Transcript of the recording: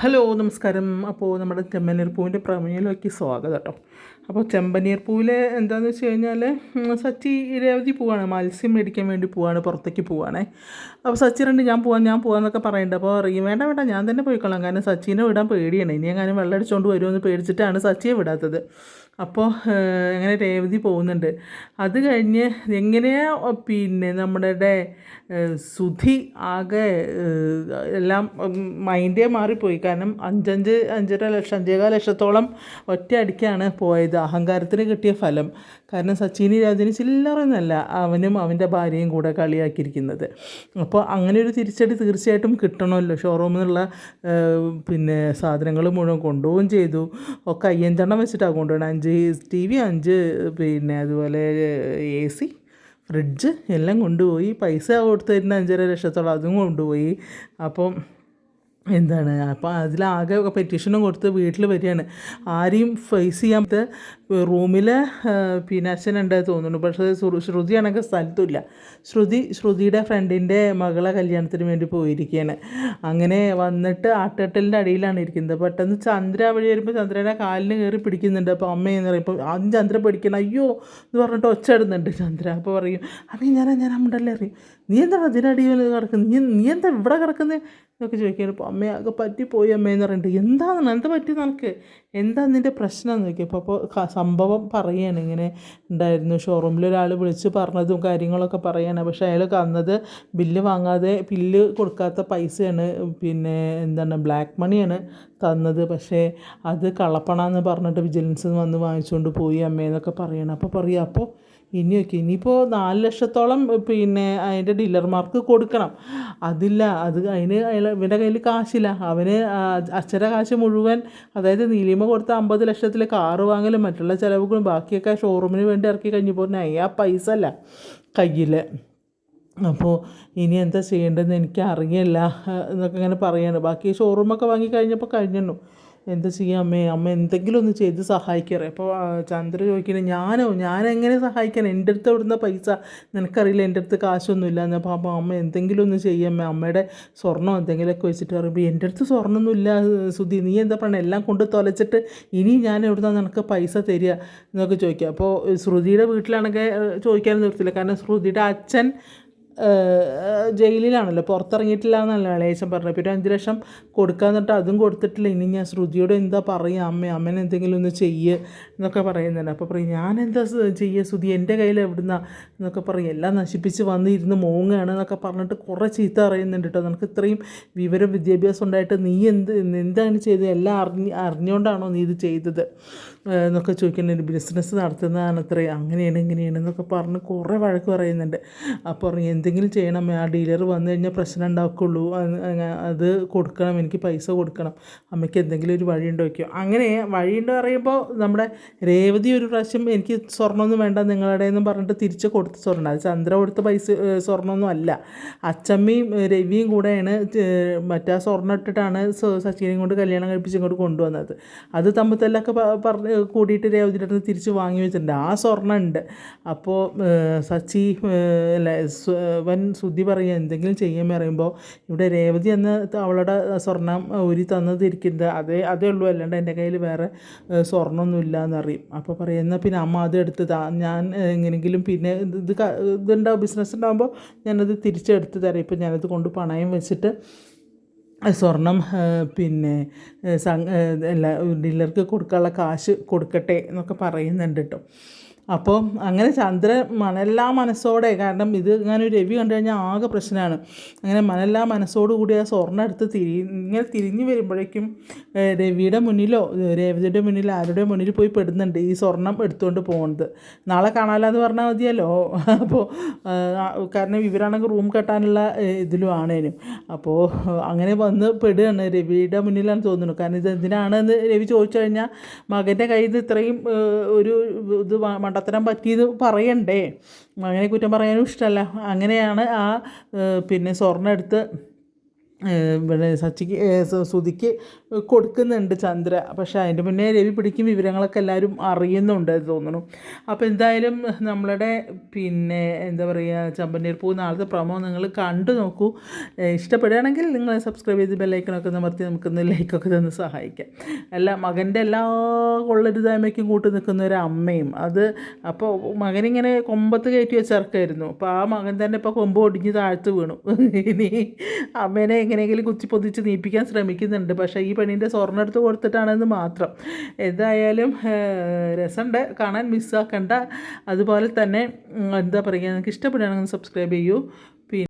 Hello നമസ്കാരം. അപ്പോൾ നമ്മുടെ ചെമ്പനീർ പൂവിന്റെ പ്രമേയിലേക്ക് സ്വാഗതം കേട്ടോ. അപ്പോൾ ചെമ്പനീർ പൂവിൽ എന്താണെന്ന് വെച്ച് കഴിഞ്ഞാൽ സച്ചി രേവതി പോവാണ്. മത്സ്യം മേടിക്കാൻ വേണ്ടി പോവാണ് പുറത്തേക്ക് പോവാണേ. അപ്പോൾ സച്ചി രണ്ട് ഞാൻ പോവാം ഞാൻ പോവാന്നൊക്കെ പറയുന്നുണ്ട് അപ്പോൾ അറിയും വേണ്ട വേണ്ട ഞാൻ തന്നെ പോയിക്കൊള്ളാം. കാരണം സച്ചിനെ വിടാൻ പേടിയാണ്. ഇനി എങ്ങനെ വെള്ളം അടിച്ചുകൊണ്ട് വരുമെന്ന് പേടിച്ചിട്ടാണ് സച്ചിയെ വിടാത്തത്. അപ്പോൾ അങ്ങനെ രേവതി പോകുന്നുണ്ട്. അത് കഴിഞ്ഞ് എങ്ങനെയാ പിന്നെ നമ്മുടെ സുധി ആകെ എല്ലാം മൈൻഡേ മാറിപ്പോയി. കാരണം അഞ്ചഞ്ച് അഞ്ചര ലക്ഷം അഞ്ചേകാൽ ലക്ഷത്തോളം ഒറ്റ അടിക്കാണ് പോയത്. അഹങ്കാരത്തിന് കിട്ടിയ ഫലം. കാരണം സച്ചിനി രാജന് ചില്ലറന്നല്ല അവനും അവന്റെ ഭാര്യയും കൂടെ കളിയാക്കിയിരിക്കുന്നത്. അപ്പോൾ അങ്ങനെ ഒരു തിരിച്ചടി തീർച്ചയായിട്ടും കിട്ടണമല്ലോ. ഷോറൂമിൽ നിന്നുള്ള പിന്നെ സാധനങ്ങൾ മുഴുവൻ കൊണ്ടുപോവുകയും ചെയ്തു. ഒക്കെ അയ്യഞ്ചെണ്ണം വെച്ചിട്ടാണ് കൊണ്ടുപോകണം അഞ്ച് ടി വി അഞ്ച് പിന്നെ അതുപോലെ എ സി ഫ്രിഡ്ജ് എല്ലാം കൊണ്ടുപോയി. പൈസ കൊടുത്തു തരുന്ന അഞ്ചര ലക്ഷത്തോളം അതും കൊണ്ടുപോയി. അപ്പം എന്താണ്? അപ്പോൾ അതിലാകെ പെറ്റീഷനും കൊടുത്ത് വീട്ടിൽ വരികയാണ്. ആരെയും ഫേസ് ചെയ്യാൻ റൂമിൽ പിന്നെ അച്ഛനുണ്ട് തോന്നുന്നു. പക്ഷേ ശ്രുതി ശ്രുതിയാണെങ്കിൽ സ്ഥലത്തുമില്ല. ശ്രുതി ശ്രുതിയുടെ ഫ്രണ്ടിന്റെ മകളെ കല്യാണത്തിന് വേണ്ടി പോയിരിക്കുകയാണ്. അങ്ങനെ വന്നിട്ട് ആട്ടട്ടലിന്റെ അടിയിലാണ് ഇരിക്കുന്നത്. പെട്ടെന്ന് ചന്ദ്ര വഴി വരുമ്പോൾ ചന്ദ്രയുടെ കാലിന് കയറി പിടിക്കുന്നുണ്ട്. അപ്പോൾ അമ്മയെന്ന് പറയും ഇപ്പോൾ ചന്ദ്ര പിടിക്കണം. അയ്യോ എന്ന് പറഞ്ഞിട്ട് ഒച്ച ഇടുന്നുണ്ട് ചന്ദ്ര. അപ്പോൾ പറയും അമ്മേ ഞാൻ ഞാൻ അമ്മണ്ടല്ലേ അറിയും നീ എന്താ അതിനടിയിൽ കിടക്കുന്നത് നീ നീ എന്താ ഇവിടെ കിടക്കുന്നത് എന്നൊക്കെ ചോദിക്കുകയാണ് അപ്പോൾ അമ്മയാകെ പറ്റിപ്പോയി അമ്മയെന്ന് പറഞ്ഞിട്ട്. എന്താണ് എന്താ പറ്റി നിനക്ക്? എന്താ നിന്റെ പ്രശ്നം? എന്ന് നോക്കിയപ്പോൾ അപ്പോൾ സംഭവം പറയുകയാണ് ഇങ്ങനെ ഉണ്ടായിരുന്നു. ഷോറൂമിൽ ഒരാൾ വിളിച്ച് പറഞ്ഞതും കാര്യങ്ങളൊക്കെ പറയാണ്. പക്ഷേ അയാൾ തന്നത് ബില്ല് വാങ്ങാതെ ബില്ല് കൊടുക്കാത്ത പൈസയാണ്. പിന്നെ എന്താണ് ബ്ലാക്ക് മണിയാണ് തന്നത്. പക്ഷേ അത് കളപ്പണമെന്ന് പറഞ്ഞിട്ട് വിജിലൻസ് വന്ന് വാങ്ങിച്ചുകൊണ്ട് പോയി അമ്മയെന്നൊക്കെ പറയണം. അപ്പോൾ പറയുക അപ്പോൾ ഇനിയൊക്കെ ഇനിയിപ്പോൾ നാല് ലക്ഷത്തോളം പിന്നെ അതിന്റെ ഡീലർമാർക്ക് കൊടുക്കണം. അതില്ല അത് അതിന് അയാൾ ഇവന്റെ കയ്യിൽ കാശില്ല. അവന് അച്ഛര കാശ് മുഴുവൻ അതായത് നീലിമ കൊടുത്ത അമ്പത് ലക്ഷത്തിൽ കാറ് വാങ്ങലും മറ്റുള്ള ചിലവുകളും ബാക്കിയൊക്കെ ഷോറൂമിന് വേണ്ടി ഇറക്കി കഴിഞ്ഞപ്പോൾ ആ പൈസ അല്ല കയ്യിൽ അപ്പോൾ ഇനി എന്താ ചെയ്യേണ്ടതെന്ന് എനിക്ക് അറിയില്ല എന്നൊക്കെ ഇങ്ങനെ പറയാണ്. ബാക്കി ഷോറൂമൊക്കെ വാങ്ങി കഴിഞ്ഞപ്പോൾ കഴിഞ്ഞു എന്താ ചെയ്യാം അമ്മേ? അമ്മ എന്തെങ്കിലും ഒന്ന് ചെയ്ത് സഹായിക്കറേ. അപ്പോൾ ചന്ദ്ര ചോദിക്കുന്നത് ഞാനോ? ഞാൻ എങ്ങനെ സഹായിക്കാൻ എന്റെ അടുത്ത് എവിടുന്ന പൈസ? നിനക്കറിയില്ല എന്റെ അടുത്ത് കാശൊന്നുമില്ല. എന്നപ്പോൾ അപ്പോൾ അമ്മ എന്തെങ്കിലും ഒന്ന് ചെയ്യാമ്മേ അമ്മയുടെ സ്വർണം എന്തെങ്കിലുമൊക്കെ വെച്ചിട്ട് പറയുമ്പോൾ എന്റെ അടുത്ത് സ്വർണമൊന്നുമില്ല സുധി. നീ എന്താ പറയണേ? എല്ലാം കൊണ്ട് തൊലച്ചിട്ട് ഇനി ഞാൻ എവിടുന്നാണ് നിനക്ക് പൈസ തരിക? എന്നൊക്കെ ചോദിക്കുക. അപ്പോൾ ശ്രുതിയുടെ വീട്ടിലാണെങ്കിൽ ചോദിക്കാൻ നിർത്തില്ല കാരണം ശ്രുതിയുടെ അച്ഛൻ ജയിലിലാണല്ലോ. പുറത്തിറങ്ങിയിട്ടില്ല എന്നല്ല ഇളയച്ചൻ പറഞ്ഞത്. പിന്നെ അഞ്ച് ലക്ഷം കൊടുക്കാന്നിട്ട് അതും കൊടുത്തിട്ടില്ല. ഇനി ഞാൻ ശ്രുതിയോട് എന്താ പറയുക അമ്മ അമ്മനെ എന്തെങ്കിലും ഒന്ന് ചെയ്യ് എന്നൊക്കെ പറയുന്നുണ്ട്. അപ്പോൾ പറയും ഞാൻ എന്താ ചെയ്യുക ശ്രുതി? എന്റെ കയ്യിൽ എവിടുന്ന? എന്നൊക്കെ പറയും. എല്ലാം നശിപ്പിച്ച് വന്ന് ഇരുന്ന് മോങ്ങാണ് എന്നൊക്കെ പറഞ്ഞിട്ട് കുറേ ചീത്ത അറിയുന്നുണ്ട് കേട്ടോ. നിനക്ക് ഇത്രയും വിവരം വിദ്യാഭ്യാസം ഉണ്ടായിട്ട് നീ എന്ത് എന്താണ് ചെയ്തത്? എല്ലാം അറിഞ്ഞ് അറിഞ്ഞുകൊണ്ടാണോ നീ ഇത് ചെയ്തത്? എന്നൊക്കെ ചോദിക്കുന്നുണ്ട്. ബിസിനസ് നടത്തുന്നതാണ് അത്രയും അങ്ങനെയാണ് ഇങ്ങനെയാണ് എന്നൊക്കെ പറഞ്ഞ് കുറേ വഴക്ക് പറയുന്നുണ്ട്. അപ്പോൾ പറഞ്ഞു എന്തെങ്കിലും ചെയ്യണം ആ ഡീലർ വന്നു കഴിഞ്ഞാൽ പ്രശ്നം ഉണ്ടാക്കുള്ളൂ അത് കൊടുക്കണം എനിക്ക് പൈസ കൊടുക്കണം അമ്മയ്ക്ക് എന്തെങ്കിലും ഒരു വഴി വയ്ക്കും അങ്ങനെ വഴി ഉണ്ടോ പറയുമ്പോൾ നമ്മുടെ രേവതി ഒരു പ്രാവശ്യം എനിക്ക് സ്വർണമൊന്നും വേണ്ട നിങ്ങളുടെ എന്ന് പറഞ്ഞിട്ട് തിരിച്ച് കൊടുത്ത് സ്വർണം അത് ചന്ദ്ര കൊടുത്ത പൈസ സ്വർണമൊന്നും അല്ല. അച്ചമ്മയും രവിയും കൂടെയാണ് മറ്റാ സ്വർണം ഇട്ടിട്ടാണ് സച്ചിനെയും കൊണ്ട് കല്യാണം കഴിപ്പിച്ച് ഇങ്ങോട്ട് കൊണ്ടുവന്നത്. അത് തമ്പത്തെല്ലൊക്കെ തല്ലൊക്കെ പറഞ്ഞ് കൂടിയിട്ട് രേവതിയുടെ അടുത്ത് തിരിച്ച് വാങ്ങി വെച്ചിട്ടുണ്ട്. ആ സ്വർണം ഉണ്ട് അപ്പോൾ സച്ചി അല്ല വൻ ശുദ്ധി പറയുക എന്തെങ്കിലും ചെയ്യാൻ പറയുമ്പോൾ ഇവിടെ രേവതി എന്ന് അവളുടെ സ്വർണം ഊരി തന്നതിരിക്കുന്നത് അതേ അതേ ഉള്ളൂ. അല്ലാണ്ട് എന്റെ കയ്യിൽ വേറെ സ്വർണമൊന്നും ഇല്ല എന്നറിയും അപ്പോൾ പറയും എന്നാൽ പിന്നെ അമ്മ അത് എടുത്ത് താ ഞാൻ എങ്ങനെയെങ്കിലും പിന്നെ ഇത് ഇതുണ്ടാവും ബിസിനസ് ഉണ്ടാകുമ്പോൾ ഞാനത് തിരിച്ചെടുത്ത് തരാം. ഇപ്പം ഞാനത് കൊണ്ട് പണയം വെച്ചിട്ട് സ്വർണം പിന്നെ എല്ലാ ഡീലർക്ക് കൊടുക്കാനുള്ള കാശ് കൊടുക്കട്ടെ എന്നൊക്കെ പറയുന്നുണ്ട് കേട്ടോ. അപ്പോൾ അങ്ങനെ ചന്ദ്രൻ മനല്ലാ മനസ്സോടെ കാരണം ഇത് ഇങ്ങനെ ഒരു രവി കണ്ടു കഴിഞ്ഞാൽ ആകെ പ്രശ്നമാണ്. അങ്ങനെ മനല്ലാ മനസ്സോടു കൂടി ആ സ്വർണം എടുത്ത് തിരി ഇങ്ങനെ തിരിഞ്ഞു വരുമ്പോഴേക്കും രവിയുടെ മുന്നിലോ രേവതിയുടെ മുന്നിലോ ആരുടെ മുന്നിൽ പോയി പെടുന്നുണ്ട് ഈ സ്വർണം എടുത്തുകൊണ്ട് പോകുന്നത്. നാളെ കാണാമല്ലാന്ന് പറഞ്ഞാൽ മതിയല്ലോ. അപ്പോൾ കാരണം ഇവരാണെങ്കിൽ റൂം കെട്ടാനുള്ള ഇതിലും ആണേനും. അപ്പോൾ അങ്ങനെ വന്ന് പെടുകയാണ് രവിയുടെ മുന്നിലാണ് തോന്നുന്നു. കാരണം ഇത് എന്തിനാണെന്ന് രവി ചോദിച്ചു കഴിഞ്ഞാൽ മകന്റെ കയ്യിൽ നിന്ന് ഇത്രയും ഒരു ഇത് മണ്ടത്തരം പറ്റിയത് പറയണ്ടേ? അങ്ങനെ കുറ്റം പറയാനും ഇഷ്ടമല്ല അങ്ങനെയാണ് ആ പിന്നെ സ്വർണം എടുത്ത് ഇവിടെ സച്ചിക്ക് സുതിക്ക് കൊടുക്കുന്നുണ്ട് ചന്ദ്ര. പക്ഷേ അതിന്റെ മുന്നേ രവി പിടിക്കും വിവരങ്ങളൊക്കെ എല്ലാവരും അറിയുന്നുണ്ട് തോന്നുന്നു. അപ്പോൾ എന്തായാലും നമ്മളുടെ പിന്നെ എന്താ പറയുക ചമ്പന്നീർ പൂ നാളത്തെ പ്രമോ നിങ്ങൾ കണ്ടു നോക്കൂ. ഇഷ്ടപ്പെടുകയാണെങ്കിൽ നിങ്ങൾ സബ്സ്ക്രൈബ് ചെയ്ത് ബെല്ലൈക്കണൊക്കെ നിമർത്തി നമുക്കൊന്ന് ലൈക്കൊക്കെ തന്ന് സഹായിക്കാം. അല്ല മകന്റെ എല്ലാ കൊള്ളരുതായ്മയ്ക്കും കൂട്ടി നിൽക്കുന്ന ഒരു അമ്മയും. അത് അപ്പോൾ മകനിങ്ങനെ കൊമ്പത്ത് കയറ്റി വെച്ചിറക്കായിരുന്നു അപ്പോൾ ആ മകൻ തന്നെ ഇപ്പോൾ കൊമ്പ് ഒടിഞ്ഞ് താഴ്ത്ത് വീണു. ഇനി അമ്മേനെ എങ്ങനെയെങ്കിലും കുത്തി പൊതിച്ച് നീപ്പിക്കാൻ ശ്രമിക്കുന്നുണ്ട്. പക്ഷേ ഈ പെണ്ണിന്റെ സ്വർണം എടുത്ത് കൊടുത്തിട്ടാണെന്ന് മാത്രം. എന്തായാലും രസമുണ്ട് കാണാൻ മിസ്സാക്കണ്ട അതുപോലെ തന്നെ എന്താ പറയുക നിങ്ങൾക്ക് ഇഷ്ടപ്പെടുകയാണെങ്കിൽ സബ്സ്ക്രൈബ് ചെയ്യൂ.